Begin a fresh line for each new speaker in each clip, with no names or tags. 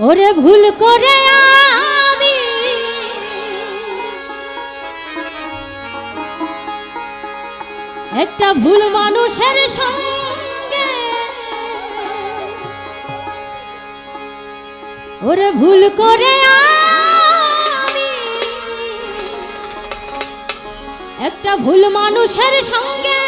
ওরে ভুল করে আমি। একটা ভুল মানুষের সঙ্গে ওরে ভুল করে আমি। একটা ভুল মানুষের সঙ্গে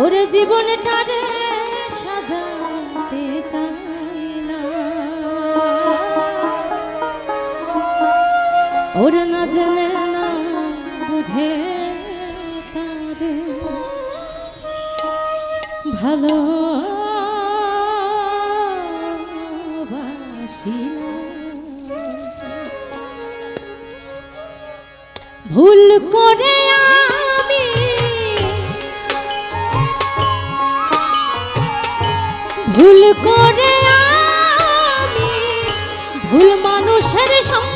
ওরে জীবনটারে সাজাতে জেনে না বুঝে তারে ভালো ভুল করে আমি ভুল করে আমি ভুল মানুষের সঙ্গে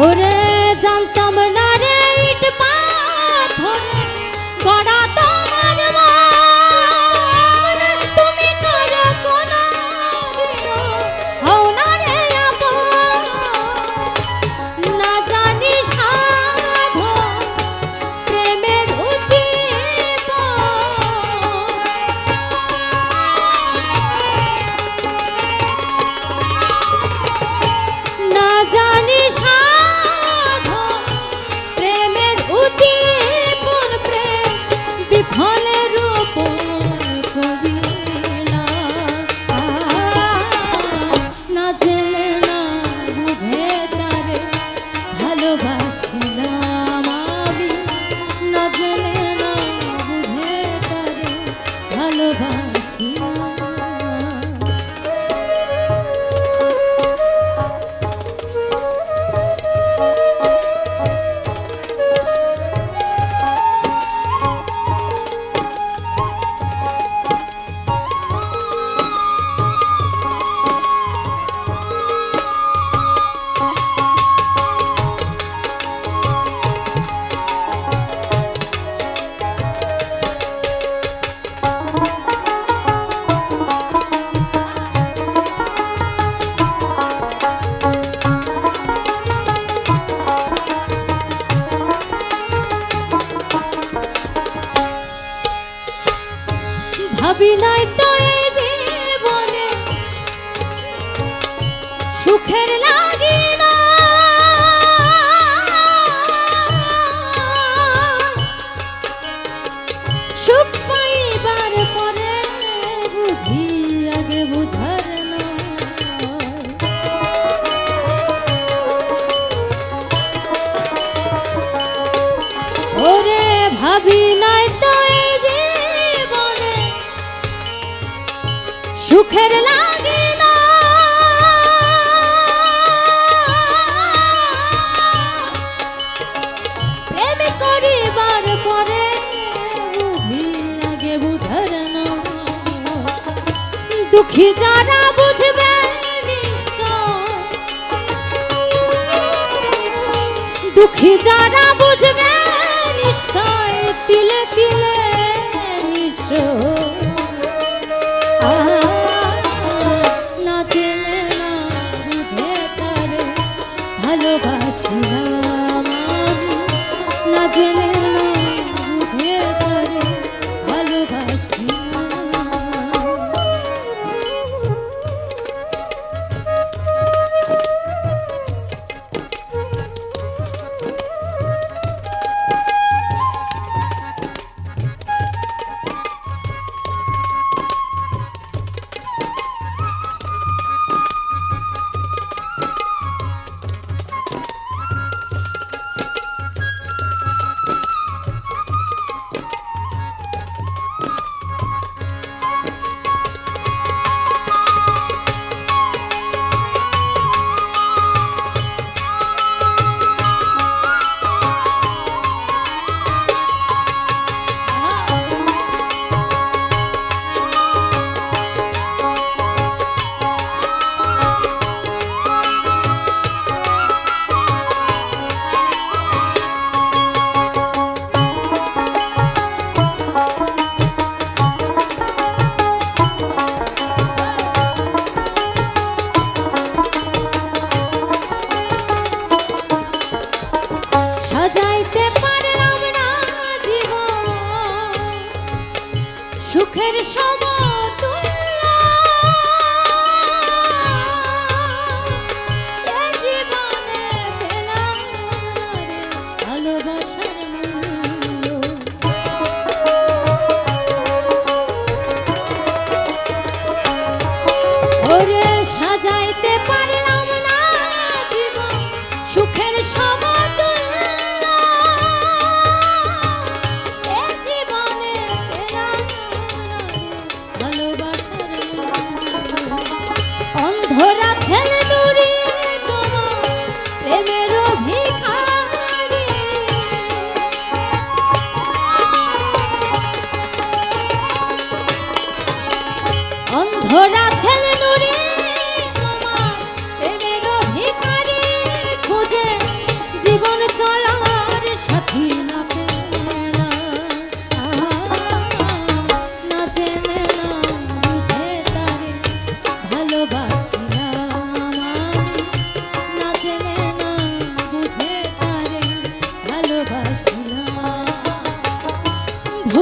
ওরে জানতাম না যারা বুঝবে দুঃখী যারা বুঝবে নিশ্চয় তিলে তিলে ভালোবাসি না জেনে Okay.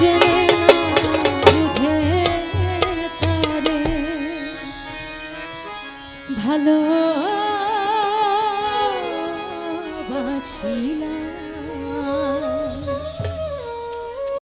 imagine